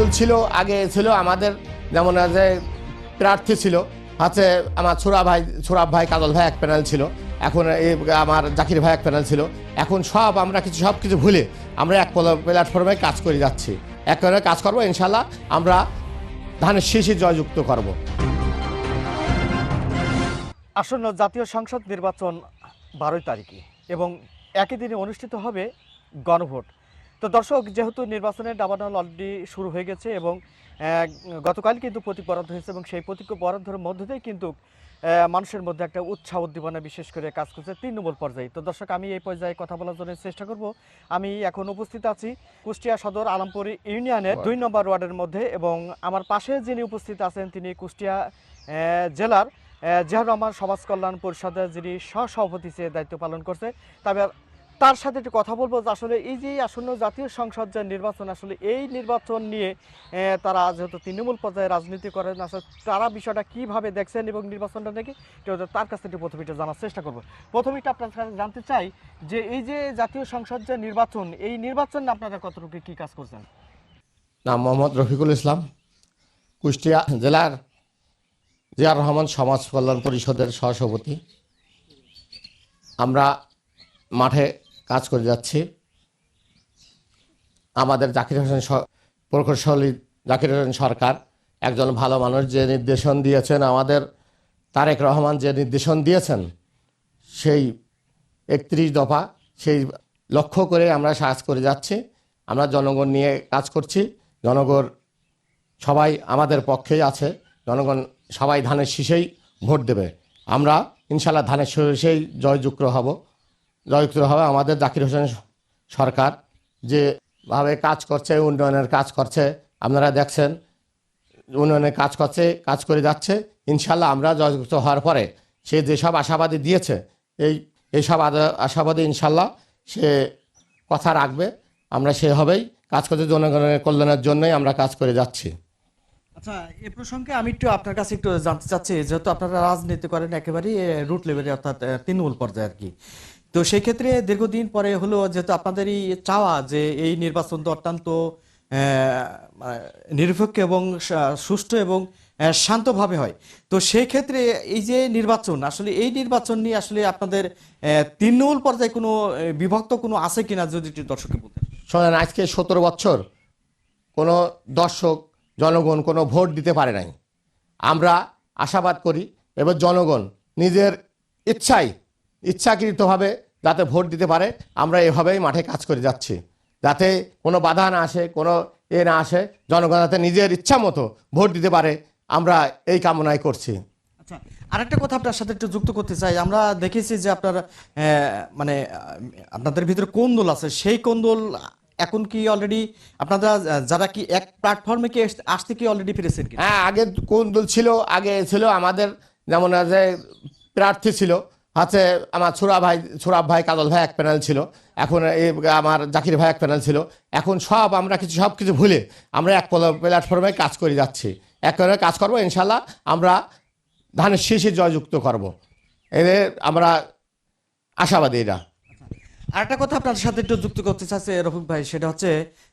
কোন্দল ছিল, আগে ছিল, আমাদের যেমন যে প্রার্থী ছিল, আছে আমার ছোড়া ভাই ছোড়াব ভাই, কাজল ভাই এক প্যানেল ছিল, এখন আমার জাকির ভাই এক প্যানেল ছিল, এখন সব আমরা কিছু, সব কিছু ভুলে আমরা এক প্ল্যাটফর্মে কাজ করে যাচ্ছি। এক কাজ করব ইনশাল্লাহ আমরা ধানের শীষে জয়যুক্ত করব। আসন্ন জাতীয় সংসদ নির্বাচন বারোই তারিখে এবং একই দিনে অনুষ্ঠিত হবে গণভোট। তো দর্শক যেহেতু নির্বাচনের দাবানল অলরেডি শুরু হয়ে গেছে এবং গতকাল কিন্তু প্রতীক বরাদ্দ হয়েছে এবং সেই প্রতীক বরাদ্দের মধ্য দিয়ে কিন্তু মানুষের মধ্যে একটা উৎসাহ উদ্দীপনা বিশেষ করে কাজ করছে তৃণমূল পর্যায়ে। তো দর্শক আমি এই পর্যায়ে কথা বলার জন্য চেষ্টা করব। আমি এখন উপস্থিত আছি কুষ্টিয়া সদর আলমপুর ইউনিয়নের দুই নম্বর ওয়ার্ডের মধ্যে এবং আমার পাশে যিনি উপস্থিত আছেন তিনি কুষ্টিয়া জেলার আহ, জিয়াউর রহমান সমাজ কল্যাণ পরিষদের যিনি সহসভাপতি হিসেবে দায়িত্ব পালন করছে। তবে তার সাথে একটু কথা বলব যে আসলে এই যে আসন্ন জাতীয় সংসদ যে নির্বাচন, আসলে এই নির্বাচন নিয়ে তারা যেহেতু তৃণমূল পর্যায়ে রাজনীতি করেন, আসলে তারা বিষয়টা কীভাবে দেখছেন এবং নির্বাচনটা নাকি তার কাছ থেকে প্রথমে একটু জানার চেষ্টা করব। প্রথমে একটু আপনার কাছে জানতে চাই যে এই যে জাতীয় সংসদ যে নির্বাচন, এই নির্বাচন আপনারা কতটুকু কি কাজ করছেন? নাম মোহাম্মদ রফিকুল ইসলাম, কুষ্টিয়া জেলার জিয়ার রহমান সমাজ কল্যাণ পরিষদের সহসভাপতি। আমরা মাঠে কাজ করে যাচ্ছি। আমাদের জাকির হোসেন প্রকৌশলী জাকির হোসেন সরকার, একজন ভালো মানুষ যে নির্দেশন দিয়েছেন, আমাদের তারেক রহমান যে নির্দেশন দিয়েছেন, সেই একত্রিশ দফা সেই লক্ষ্য করে আমরা কাজ করে যাচ্ছি। আমরা জনগণ নিয়ে কাজ করছি। জনগণ সবাই আমাদের পক্ষেই আছে। জনগণ সবাই ধানের শীষেই ভোট দেবে। আমরা ইনশাল্লাহ ধানের শীষেই জয়যুক্ত হব। জয়যুক্ত হবে আমাদের জাকির হোসেন সরকার যেভাবে কাজ করছে, উন্নয়নের কাজ করছে। আপনারা দেখছেন উন্নয়নের কাজ করছে, কাজ করে যাচ্ছে। ইনশাল্লাহ আমরা জয়যুক্ত হওয়ার পরে সে যেসব আশাবাদী দিয়েছে, এই এইসব আশাবাদী ইনশাল্লাহ সে কথা রাখবে। আমরা সেভাবেই কাজ করতে জনগণের কল্যাণের জন্যই আমরা কাজ করে যাচ্ছি। আচ্ছা এ প্রসঙ্গে আমি একটু আপনার কাছে একটু জানতে চাচ্ছি, যেহেতু আপনারা রাজনীতি করেন একেবারেই রুট লেভেলে অর্থাৎ তৃণমূল পর্যায়ে আর কি। তো সেই ক্ষেত্রে দীর্ঘদিন পরে হলো যেহেতু আপনাদেরই চাওয়া যে এই নির্বাচন তো অত্যন্ত মানে নিরপেক্ষ এবং সুষ্ঠু এবং শান্তভাবে হয়। তো সেই ক্ষেত্রে এই যে নির্বাচন, আসলে এই নির্বাচন নিয়ে আসলে আপনাদের তৃণমূল পর্যায়ে কোনো বিভক্ত কোনো আছে কিনা যদি দর্শককে বলতেন। শোনেন, আজকে সতেরো বছর কোনো দর্শক, জনগণ কোনো ভোট দিতে পারে নাই। আমরা আশাবাদ করি, এবার জনগণ নিজের ইচ্ছাই ইচ্ছাকৃতভাবে যাতে ভোট দিতে পারে আমরা এভাবেই মাঠে কাজ করে যাচ্ছি। যাতে কোনো বাধা না আসে কোনো এ না আসে জনগণ যাতে নিজের ইচ্ছা মতো ভোট দিতে পারে আমরা এই কামনাই করছি। আচ্ছা আরেকটা কথা আপনার সাথে একটু যুক্ত করতে চাই। আমরা দেখেছি যে আপনার মানে আপনাদের ভিতরে কোন্দল আছে? সেই কোন্দল এখন কি অলরেডি আপনারা যারা কি এক প্ল্যাটফর্মে কি আসতে কি অলরেডি ফিরেছেন হ্যাঁ আগে কোন দল ছিল? আগে ছিল আমাদের যেমন প্রার্থী ছিল। আছে আমার ছোড়া ভাই ছোড়া ভাই কাদল ভাই এক প্যানেল ছিল। এখন এই আমার জাকির ভাই এক প্যানেল ছিল। এখন সব আমরা কিছু, সব কিছু ভুলে আমরা এক প্ল্যাটফর্মে কাজ করে যাচ্ছি। এক কাজ করব, ইনশাল্লাহ আমরা ধানের শীষে জয়যুক্ত করব। এদের আমরা আশাবাদী এটা আরেকটা কথা আপনার সাথে একটু যুক্ত করতে চাচ্ছে রফিক ভাই, সেটা হচ্ছে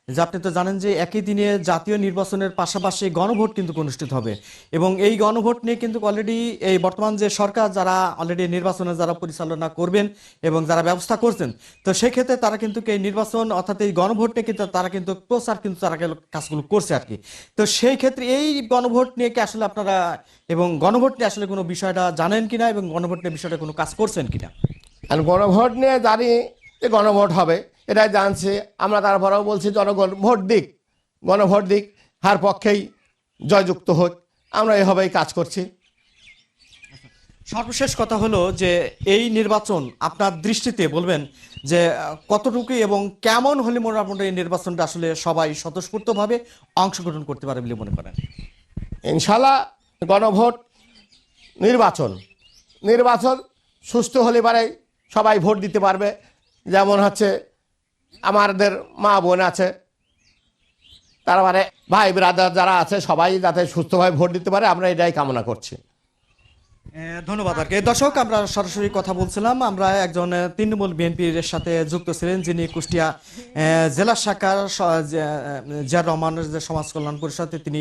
যে আপনি তো জানেন যে একই দিনে জাতীয় নির্বাচনের পাশাপাশি গণভোট কিন্তু অনুষ্ঠিত হবে। এবং এই গণভোট নিয়ে কিন্তু অলরেডি এই বর্তমান যে সরকার, যারা অলরেডি নির্বাচনে যারা পরিচালনা করবেন এবং যারা ব্যবস্থা করছেন, তো সেক্ষেত্রে তারা কিন্তু এই নির্বাচন অর্থাৎ এই গণভোট নিয়ে কিন্তু তারা কিন্তু প্রচার কিন্তু তারা কাজগুলো করছে আর কি। তো সেই ক্ষেত্রে এই গণভোট নিয়ে কি আসলে আপনারা এবং গণভোট নিয়ে আসলে কোনো বিষয়টা জানেন কিনা এবং গণভোট নিয়ে বিষয়টা কোনো কাজ করছেন কিনা? আর গণভোট নিয়ে জানি যে গণভোট হবে এটাই জানছে। আমরা তারপরেও বলছি জনগণ ভোট দিক গণভোট দিক হার পক্ষেই জয়যুক্ত হোক। আমরা এভাবেই কাজ করছি। সর্বশেষ কথা হলো যে এই নির্বাচন আপনার দৃষ্টিতে বলবেন যে কতটুকু এবং কেমন হলে মনে মোটামুটি এই নির্বাচনটা আসলে সবাই স্বতঃস্ফূর্তভাবে অংশগ্রহণ করতে পারে বলে মনে করেন? ইনশাল্লাহ গণভোট নির্বাচন। নির্বাচন সুস্থ হলে পারে সবাই ভোট দিতে পারবে। যেমন হচ্ছে আমাদের মা বোন আছে তারপরে ভাই ব্রাদার যারা আছে, সবাই যাতে সুস্থভাবে ভোট দিতে পারে, আমরা এটাই কামনা করছি। ধন্যবাদ আর কি। দর্শক, আমরা সরাসরি কথা বলছিলাম, আমরা একজন তৃণমূল বিএনপির সাথে যুক্ত ছিলেন, যিনি কুষ্টিয়া জেলা শাখার জিয়ার রহমানের যে সমাজ কল্যাণ পরিষদে তিনি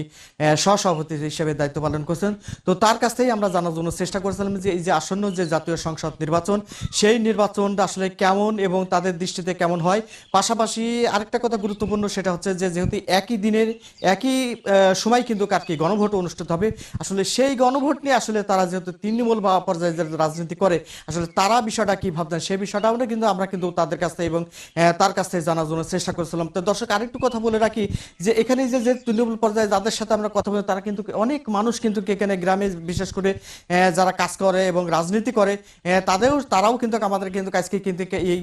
সহসভাপতি হিসেবে দায়িত্ব পালন করছেন। তো তার কাছ থেকেই আমরা জানার জন্য চেষ্টা করেছিলাম যে, এই যে আসন্ন যে জাতীয় সংসদ নির্বাচন, সেই নির্বাচনটা আসলে কেমন এবং তাদের দৃষ্টিতে কেমন হয়? পাশাপাশি আরেকটা কথা গুরুত্বপূর্ণ, সেটা হচ্ছে যে, যেহেতু একই দিনের, একই সময় কিন্তু আর কি গণভোট অনুষ্ঠিত হবে, আসলে সেই গণভোট নিয়ে আসলে তারা যেহেতু তৃণমূল বা পর্যায়ে যে রাজনীতি করে, আসলে তারা বিষয়টা কি ভাবতেন সেই বিষয়টাও কিন্তু আমরা কিন্তু তাদের কাছ থেকে এবং তার কাছ থেকে জানার জন্য চেষ্টা করেছিলাম। তো দর্শক, আরেকটু কথা বলে রাখি যে, এখানে যে যে তৃণমূল পর্যায়ে যাদের সাথে আমরা কথা বলি, তারা কিন্তু অনেক মানুষ কিন্তু এখানে গ্রামে বিশেষ করে যারা কাজ করে এবং রাজনীতি করে তাদেরও, তারাও কিন্তু আমাদের কিন্তু কাজকে কিন্তু এই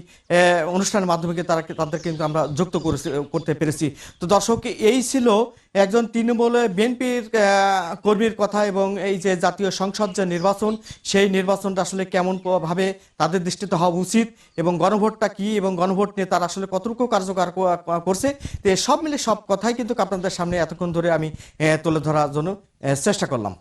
অনুষ্ঠানের মাধ্যমে তারা তাদের কিন্তু আমরা যুক্ত করতে পেরেছি। তো দর্শক, এই ছিল একজন তৃণমূল বিএনপির কর্মীর কথা এবং এই যে জাতীয় সংসদ যে নির্বাচন, সেই নির্বাচনটা আসলে কেমন ভাবে তাদের দৃষ্টিতে হওয়া উচিত এবং গণভোটটা কি এবং গণভোট নিয়ে তারা আসলে কতটুকু কার্যকর করছে, তো সব মিলে সব কথাই কিন্তু আপনাদের সামনে এতক্ষণ ধরে আমি তুলে ধরার জন্য চেষ্টা করলাম।